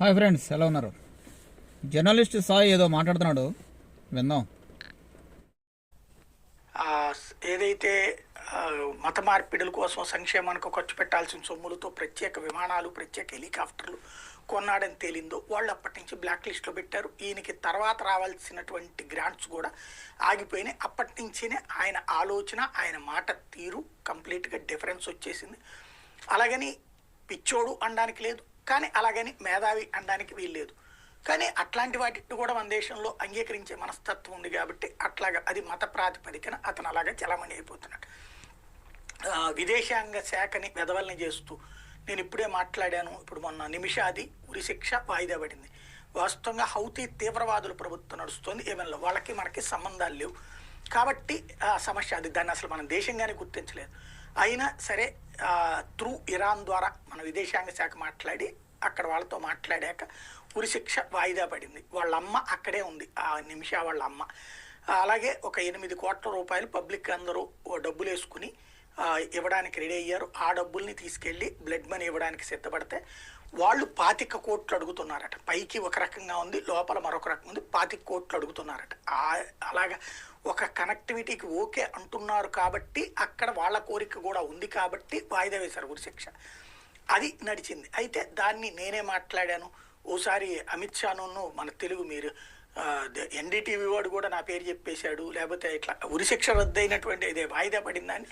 Hi friends ఎలా ఉన్నారు? Journalist Sai ఏదో మాట్లాడుతున్నాడు. విందాం. ఏదైతే మత మార్పిడుల కోసం సంక్షేమానికి ఖర్చు పెట్టాల్సిన సొమ్ములతో ప్రత్యేక విమానాలు ప్రత్యేక హెలికాప్టర్లు కొన్నాడని తేలిందో వాళ్ళు అప్పటి నుంచి బ్లాక్ లిస్ట్లో పెట్టారు. ఈయనకి తర్వాత రావాల్సినటువంటి గ్రాంట్స్ కూడా ఆగిపోయినాయి. అప్పటి నుంచినే ఆయన ఆలోచన ఆయన మాట తీరు కంప్లీట్గా డిఫరెన్స్ వచ్చేసింది. అలాగని పిచ్చోడు అనడానికి లేదు. కానీ అలాగని మేధావి అనడానికి వీల్లేదు. కానీ అట్లాంటి వాటిని కూడా మన దేశంలో అంగీకరించే మనస్తత్వం ఉంది కాబట్టి అట్లాగా అది మత ప్రాతిపదికన అతను అలాగా చలమణి అయిపోతున్నాడు. విదేశాంగ శాఖని వెదవల్ని చేస్తూ నేను ఇప్పుడే మాట్లాడాను. ఇప్పుడు మొన్న నిమిషాది ఉరిశిక్ష వాయిదా పడింది. వాస్తవంగా హౌతీ తీవ్రవాదుల ప్రభుత్వం నడుస్తుంది. ఏమైనా వాళ్ళకి మనకి సంబంధాలు లేవు. కాబట్టి ఆ సమస్య అది. దాన్ని అసలు మనం దేశంగానే గుర్తించలేదు. అయినా సరే త్రూ ఇరాన్ ద్వారా మన విదేశాంగ శాఖ మాట్లాడి అక్కడ వాళ్ళతో మాట్లాడాక ఉరిశిక్ష వాయిదా పడింది. వాళ్ళ అమ్మ అక్కడే ఉంది. ఆ నిమిష వాళ్ళ అమ్మ అలాగే ఒక ఎనిమిది కోట్ల రూపాయలు పబ్లిక్ అందరూ ఓ డబ్బులు వేసుకుని ఇవ్వడానికి రెడీ అయ్యారు. ఆ డబ్బుల్ని తీసుకెళ్ళి బ్లడ్ మనీ ఇవ్వడానికి సిద్ధపడితే వాళ్ళు పాతిక కోట్లు అడుగుతున్నారట. పైకి ఒక రకంగా ఉంది లోపల మరొక రకం ఉంది పాతిక కోట్లు అడుగుతున్నారట. అలాగా ఒక కనెక్టివిటీకి ఓకే అంటున్నారు కాబట్టి అక్కడ వాళ్ళ కోరిక కూడా ఉంది కాబట్టి వాయిదా వేశారు ఉరిశిక్ష అది నడిచింది. అయితే దాన్ని నేనే మాట్లాడాను. ఓసారి అమిత్ షాను మన తెలుగు మీరు ఎన్డీటీవీ వాడు కూడా నా పేరు చెప్పేశాడు. లేకపోతే ఇట్లా ఉరిశిక్ష రద్దయినటువంటి ఇదే వాయిదా పడిందని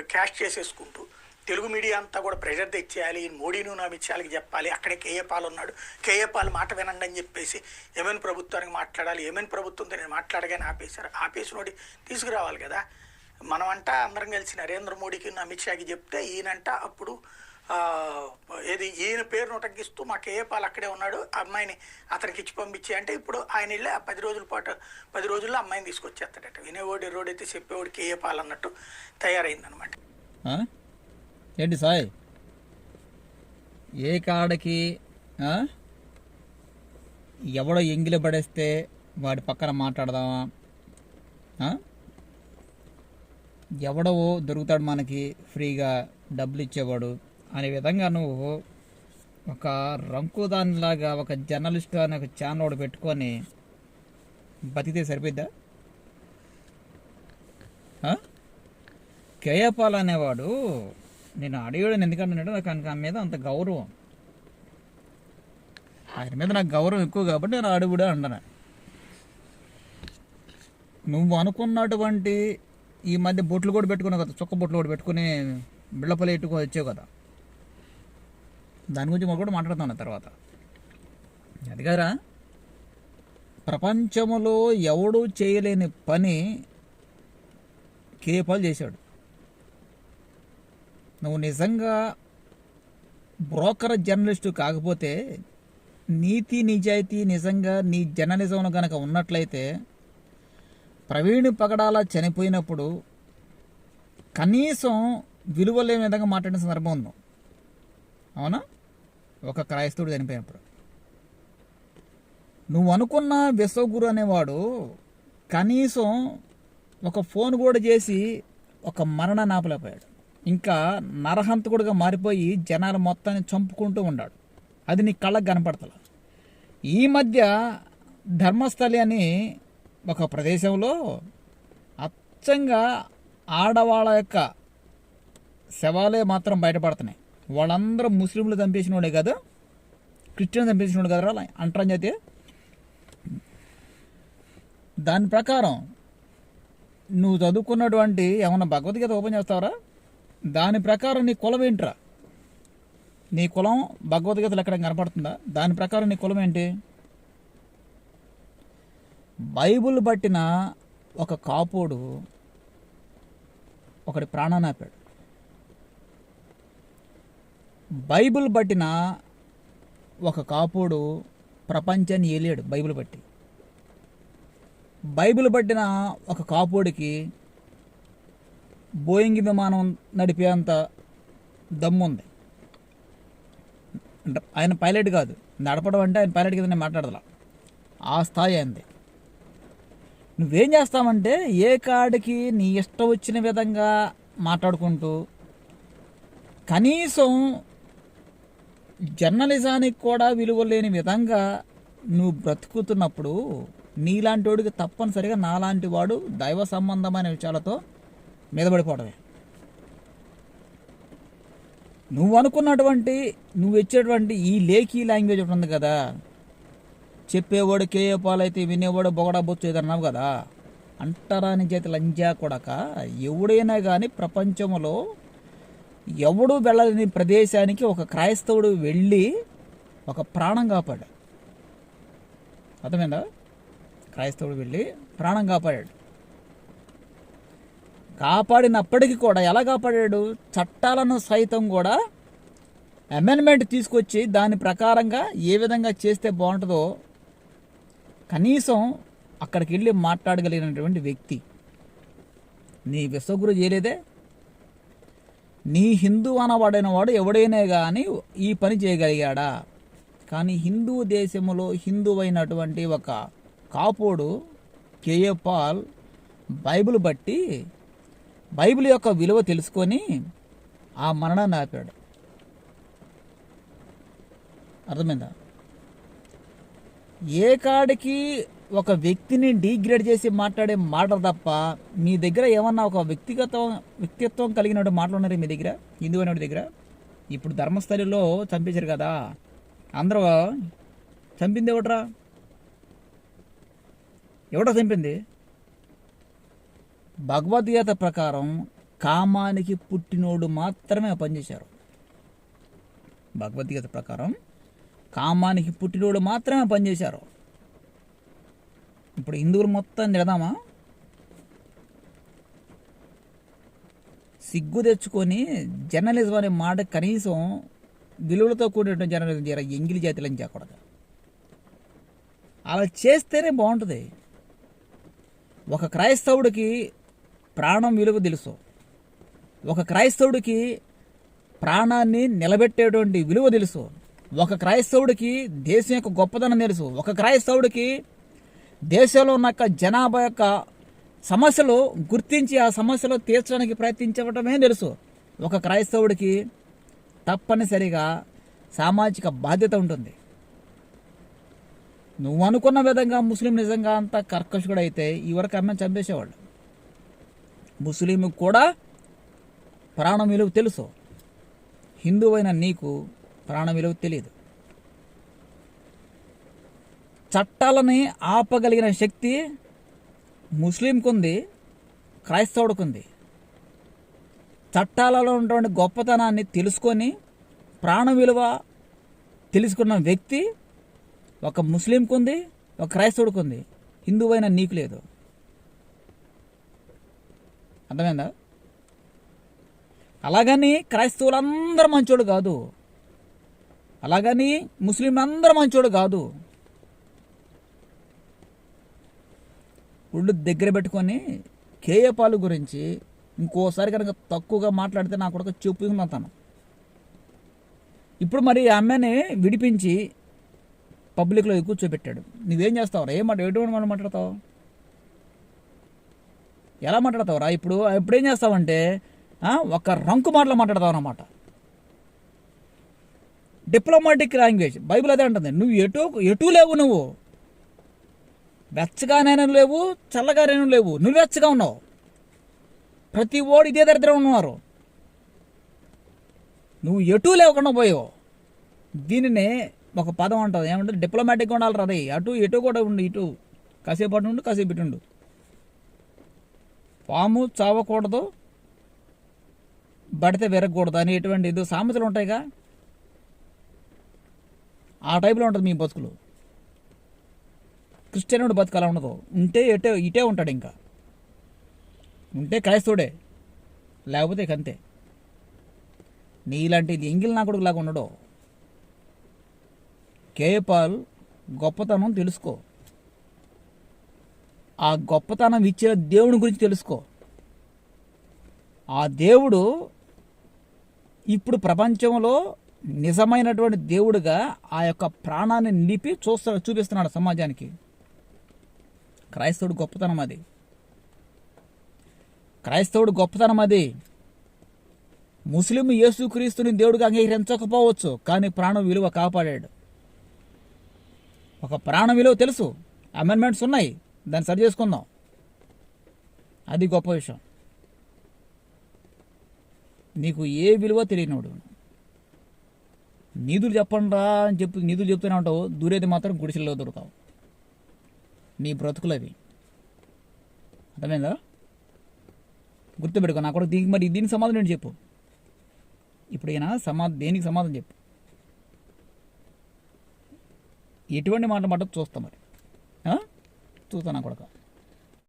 క్యాష్ చేసేసుకుంటూ తెలుగు మీడియా అంతా కూడా ప్రెషర్ తెచ్చేయాలి. మోడీను నా మిత్యాలకి చెప్పాలి. అక్కడే కేఏపాల్ ఉన్నాడు. కేఏపాల్ మాట వినండి అని చెప్పేసి ఏమైనా ప్రభుత్వానికి మాట్లాడాలి. ఏమైనా ప్రభుత్వంతో నేను మాట్లాడగానే ఆపేశారు. ఆపేసినోడి తీసుకురావాలి కదా. మనమంట అందరం కలిసి నరేంద్ర మోడీకి అమిత్ షాకి చెప్తే ఈయనంట అప్పుడు ఏది ఈయన పేరును నొటగిస్తూ మా కేఏపాల్ అక్కడే ఉన్నాడు. ఆ అమ్మాయిని అతనికి ఇచ్చి పంపించి అంటే ఇప్పుడు ఆయన వెళ్ళి ఆ పది రోజుల పాటు పది రోజుల్లో అమ్మాయిని తీసుకొచ్చేస్తాడట. వినేవాడు ఎరోడు అయితే చెప్పేవాడు కేఏపాల్ అన్నట్టు తయారైందనమాట అనమాట ఏంటి సాయి? ఏ కాడకి ఎవడో ఎంగిలి పడేస్తే వాడి పక్కన మాట్లాడదామా? ఎవడో దొరుకుతాడు మనకి ఫ్రీగా డబ్బులు ఇచ్చేవాడు. అనే విధంగా నువ్వు ఒక రంకుదానిలాగా ఒక జర్నలిస్ట్ అనే ఒక ఛానల్ ఒకటి పెట్టుకొని బతికితే సరిపోద్దా కేయపాల్ అనేవాడు నేను అడిగాడని ఎందుకంటే నాకు ఆ మీద అంత గౌరవం. ఆయన మీద నాకు గౌరవం ఎక్కువ కాబట్టి నేను అడుగుడే అంటాను నువ్వు అనుకున్నటువంటి ఈ మధ్య బొట్లు కూడా పెట్టుకున్నావు కదా చుక్క బొట్లు కూడా పెట్టుకుని బిళ్ళపల్లి ఎట్టుకొని వచ్చావు కదా. దాని గురించి మనం కూడా మాట్లాడుతాను తర్వాత. అది కదరా. ప్రపంచంలో ఎవడు చేయలేని పని కేపాల్ చేశాడు. నువ్వు నిజంగా బ్రోకర్ జర్నలిస్టు కాకపోతే నీతి నిజాయితీ నిజంగా నీ జర్నలిజంలో కనుక ఉన్నట్లయితే ప్రవీణ్ పగడాల చనిపోయినప్పుడు కనీసం విలువలేని విధంగా మాట్లాడిన సందర్భం ఉంది. అవునా? ఒక క్రైస్తవుడు చనిపోయినప్పుడు నువ్వు అనుకున్న విశ్వగురు అనేవాడు కనీసం ఒక ఫోన్ కూడా చేసి ఒక మరణ నాపలేకపోయాడు. ఇంకా నరహంతకుడుగా మారిపోయి జనాలు మొత్తాన్ని చంపుకుంటూ ఉన్నాడు అది నీ కళ్ళకు కనపడతల? ఈ మధ్య ధర్మస్థలి అని ఒక ప్రదేశంలో అచ్చంగా ఆడవాళ్ళ యొక్క శవాలే మాత్రం బయటపడుతున్నాయి. వాళ్ళందరూ ముస్లింలు చంపేసినోడే కదా క్రిస్టియన్ చంపేసిన వాడు కదా అంటారని అయితే దాని ప్రకారం నువ్వు చదువుకున్నటువంటి ఏమన్నా భగవద్గీత ఓపెన్ చేస్తావరా? దాని ప్రకారం నీ కులం ఏంట్రా? నీ కులం భగవద్గీతలు ఎక్కడ కనపడుతుందా? దాని ప్రకారం నీ కులం ఏంటి? బైబుల్ పట్టిన ఒక కాపోడు ఒకటి ప్రాణాన్ని ఆపాడు. బైబిల్ పట్టిన ఒక కాపుడు ప్రపంచాన్ని ఏలాడు బైబిల్ బట్టి. బైబిల్ పట్టిన ఒక కాపుడికి బోయింగ్ విమానం నడిపేంత దమ్ముంది అంటే ఆయన పైలట్ కాదు. నడపడం అంటే ఆయన పైలట్ కింద నేను మాట్లాడదలా. ఆ స్థాయి అయింది నువ్వేం చేస్తావంటే ఏ కాడికి నీ ఇష్టం వచ్చిన విధంగా మాట్లాడుకుంటూ కనీసం జర్నలిజానికి కూడా విలువ లేని విధంగా నువ్వు బ్రతుకుతున్నప్పుడు నీలాంటి వాడికి తప్పనిసరిగా నాలాంటి వాడు దైవ సంబంధమైన విషయాలతో మీదపడిపోవడమే నువ్వు అనుకున్నటువంటి నువ్వు ఇచ్చేటువంటి ఈ లేఖీ లాంగ్వేజ్ ఒకటి ఉంది కదా. చెప్పేవాడు కేఏ పాలైతే వినేవాడు బొగడా బొచ్చు ఏదన్నావు కదా. అంటరాని చేతి లంజా కొడక ఎవడైనా కానీ ప్రపంచంలో ఎవడు వెళ్ళలేని ప్రదేశానికి ఒక క్రైస్తవుడు వెళ్ళి ఒక ప్రాణం కాపాడాడు. అర్థమైందా? క్రైస్తవుడు వెళ్ళి ప్రాణం కాపాడాడు. కాపాడినప్పటికీ కూడా ఎలా కాపాడాడు? చట్టాలను సైతం కూడా అమెండ్మెంట్ తీసుకొచ్చి దాని ప్రకారంగా ఏ విధంగా చేస్తే బాగుంటుందో కనీసం అక్కడికి వెళ్ళి మాట్లాడగలిగినటువంటి వ్యక్తి. నీ విశ్వగురు చేయలేదే? నీ హిందూ అనబడిన వాడు ఎవడైనా కానీ ఈ పని చేయగలిగాడా? కానీ హిందూ దేశంలో హిందూ అయినటువంటి ఒక కాపోడు కేఏ పాల్ బైబిల్ బట్టి బైబిల్ యొక్క విలువ తెలుసుకొని ఆ మరణాన్ని ఆపాడు. అర్థమైందా? ఏ కాడికి ఒక వ్యక్తిని డీగ్రేడ్ చేసి మాట్లాడే మాటలు తప్ప మీ దగ్గర ఏమన్నా ఒక వ్యక్తిగతం వ్యక్తిత్వం కలిగిన మాటలు ఉన్నారు మీ దగ్గర? హిందూ అయిన దగ్గర? ఇప్పుడు ధర్మస్థలిలో చంపేశారు కదా. అందరూ చంపింది ఎవట్రా ఎవడో చంపింది? భగవద్గీత ప్రకారం కామానికి పుట్టినోడు మాత్రమే పనిచేశారు. భగవద్గీత ప్రకారం కామానికి పుట్టినోడు మాత్రమే పనిచేశారు. ఇప్పుడు హిందువులు మొత్తం నిడదామా సిగ్గు తెచ్చుకొని జర్నలిజం అనే మాట కనీసం విలువలతో కూడినటువంటి జర్నలిజం చేయాలి ఎంగిలి జాతిలని చేయకూడదు అలా చేస్తేనే బాగుంటుంది. ఒక క్రైస్తవుడికి ప్రాణం విలువ తెలుసు. ఒక క్రైస్తవుడికి ప్రాణాన్ని నిలబెట్టేటువంటి విలువ తెలుసు. ఒక క్రైస్తవుడికి దేశం యొక్క గొప్పదనం తెలుసు. ఒక క్రైస్తవుడికి దేశంలో ఉన్న యొక్క జనాభా యొక్క సమస్యలు గుర్తించి ఆ సమస్యలు తీర్చడానికి ప్రయత్నించడమే తెలుసు. ఒక క్రైస్తవుడికి తప్పనిసరిగా సామాజిక బాధ్యత ఉంటుంది. నువ్వు అనుకున్న విధంగా ముస్లిం నిజంగా అంత కర్కశుడు అయితే ఈ వరకు అమ్మని చంపేసేవాళ్ళు. ముస్లిం కూడా ప్రాణం విలువ తెలుసు. హిందువైన నీకు ప్రాణం విలువ తెలియదు. చట్టాలని ఆపగలిగిన శక్తి ముస్లింకుంది క్రైస్తవుడికుంది. చట్టాలలో ఉన్నటువంటి గొప్పతనాన్ని తెలుసుకొని ప్రాణ విలువ తెలుసుకున్న వ్యక్తి ఒక ముస్లింకు ఉంది ఒక క్రైస్తవుడికి ఉంది హిందువైన నీకు లేదు. అర్థమైందా? అలాగని క్రైస్తవులందరూ మంచోడు కాదు. అలాగని ముస్లింలు అందరూ మంచోడు కాదు. ఒళ్ళు దగ్గర పెట్టుకొని కేఏ పాలు గురించి ఇంకోసారి కనుక తక్కువగా మాట్లాడితే నా కొడుకు తను ఇప్పుడు మరి ఆ విడిపించి పబ్లిక్లో కూర్చోబెట్టాడు నువ్వేం చేస్తావురా ఏం మాట ఎటువంటి మనం మాట్లాడతావు? ఎలా మాట్లాడతావురా? ఇప్పుడు ఇప్పుడు ఏం చేస్తావంటే ఒక రంకు మాటలు మాట్లాడతావు అన్నమాట. డిప్లొమాటిక్ లాంగ్వేజ్ బైబిల్ అదే అంటుంది. నువ్వు ఎటు ఎటు లేవు నువ్వు. వెచ్చగానైనా లేవు చల్లగానైనా లేవు. నువ్వు వెచ్చగా ఉన్నావు. ప్రతి ఓడి ఇదే దరిద్రం ఉన్నారు నువ్వు ఎటు లేకుండా పోయావు. దీనినే ఒక పదం అంటుంది ఏమంటే డిప్లొమాటిక్గా ఉండాలి రది అటు ఎటు కూడా ఉండు ఇటు. కాసేపు అటు ఉండు కాసేపు ఇటు ఉండు. పాము చావకూడదు. బడితే విరగకూడదు అని ఎటువంటి ఏదో సామెతలు ఉంటాయిగా. ఆ టైప్లో ఉంటుంది మీ బతుకులు. క్రిస్టియనుడు బతుకు అలా ఉండదు. ఉంటే ఎటే ఇటే ఉంటాడు ఇంకా. ఉంటే క్రైస్తవుడే. లేకపోతే ఇక అంతే. నీలాంటి ఎంగిల్ నా కొడుకు లాగా ఉండడు. కేపాల్ గొప్పతనం తెలుసుకో. ఆ గొప్పతనం ఇచ్చిన దేవుని గురించి తెలుసుకో. ఆ దేవుడు ఇప్పుడు ప్రపంచంలో నిజమైనటువంటి దేవుడుగా ఆ యొక్క ప్రాణాన్ని నిలిపి చూస్తా చూపిస్తున్నాడు సమాజానికి. క్రైస్తవుడు గొప్పతనం అది. క్రైస్తవుడు గొప్పతనం అది. ముస్లిం యేసుక్రీస్తుని దేవుడికి అంగీకరించకపోవచ్చు కానీ ప్రాణం విలువ కాపాడాడు. ఒక ప్రాణ విలువ తెలుసు. అమెండ్మెంట్స్ ఉన్నాయి. దాన్ని సరి చేసుకుందాం. అది గొప్ప విషయం. నీకు ఏ విలువ తెలియనోడు నీతులు చెప్పండా అని చెప్పి నీదులు చెప్తూనే ఉంటావు. దూరేది మాత్రం గుడిసెల్లో దొరుకుతావు. నీ బ్రతుకులవి అర్థమైందా? గుర్తుపెట్టుకో నా కూడా దీనికి మరి దీనికి సమాధానం ఏంటి చెప్పు. ఇప్పుడు ఈయన సమాధానం దేనికి సమాధానం చెప్పు. ఎటువంటి మాట మాట చూస్తాం మరి. చూస్తాను చూస్తా నా కొడక.